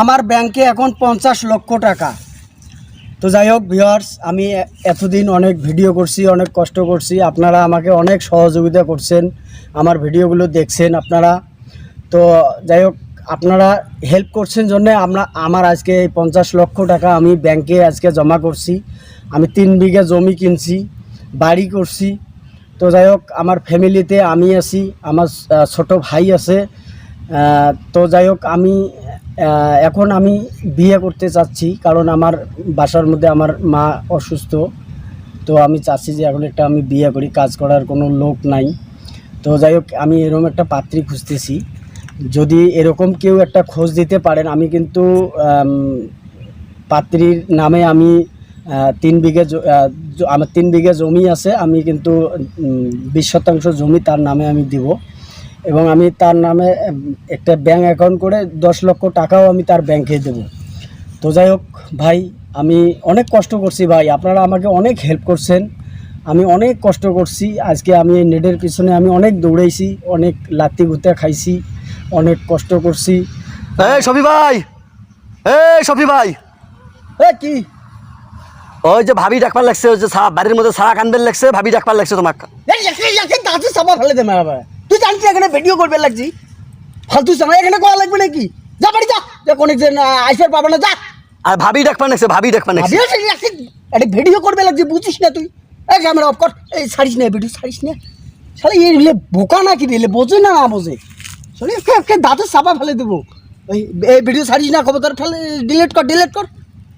আমার ব্যাংকে এখন পঞ্চাশ লক্ষ টাকা। তো যাই হোক ভিওয়ার্স আমি এতদিন অনেক ভিডিও করছি, অনেক কষ্ট করছি। আপনারা আমাকে অনেক সহযোগিতা করছেন, আমার ভিডিওগুলো দেখছেন আপনারা। তো যাই হোক আপনারা হেল্প করছেন জন্যে আমরা আমার আজকে এই পঞ্চাশ লক্ষ টাকা আমি ব্যাংকে আজকে জমা করছি। আমি তিন বিঘা জমি কিনছি, বাড়ি করছি। তো যাই হোক আমার ফ্যামিলিতে আমি আছি, আমার ছোট ভাই আছে। তো যাই হোক আমি এখন আমি বিয়ে করতে চাচ্ছি, কারণ আমার বাসার মধ্যে আমার মা অসুস্থ। তো আমি চাচ্ছি যে এখন একটা আমি বিয়ে করি, কাজ করার কোনো লোক নাই। তো যাই হোক, আমি এরকম একটা পাত্রী খুঁজতেছি। যদি এরকম কেউ একটা খোঁজ দিতে পারেন, আমি কিন্তু পাত্রীর নামে আমি তিন বিঘে আমার তিন বিঘে জমি আছে, আমি কিন্তু বিশ শতাংশ জমি তার নামে আমি দিব। এবং আমি তার নামে একটা ব্যাংক অ্যাকাউন্ট করে দশ লক্ষ টাকাও আমি তার ব্যাংকে দেব। তো যাই হোক ভাই আমি অনেক কষ্ট করছি ভাই। আপনারা আমাকে অনেক হেল্প করছেন। আমি অনেক কষ্ট করছি। আজকে আমি এই নেটের পিছনে আমি অনেক দৌড়াইছি অনেক লাত্তি গুতে খাইছি অনেক কষ্ট করছি। শফি ভাই! এই শফি ভাই! এ কি? ওই যে ভাবি ডাকবার লাগছে ওই যে বাড়ির মধ্যে সারা কান্দবেন লাগছে ভাবি ডাকবার লাগছে তোমাকে। চাপা ফেলে দে মারা ভাই জানিস না এখানে ভিডিও করবে লাগছি। ফালতু চানা এখানে করা লাগবে নাকি? যা বাড়ি যা। দেখ অনেকজন আইসার পাবে না যা। আর ভাবি ডাকবার লাগছে ভাবি সেই লাগছে একটা ভিডিও করবে লাগছে বুঝিস না তুই। এই ক্যামেরা অফ কর। এই ছাড়িস না ভিডিও ছাড়িস না। শালা এই লে বোকা নাকি রে বোঝে না না বোঝে। একে দাঁতে চাপা ফেলে দেবো। এই এই ভিডিও ছাড়িস না খবর ফেলে ডিলিট কর ডিলিট কর।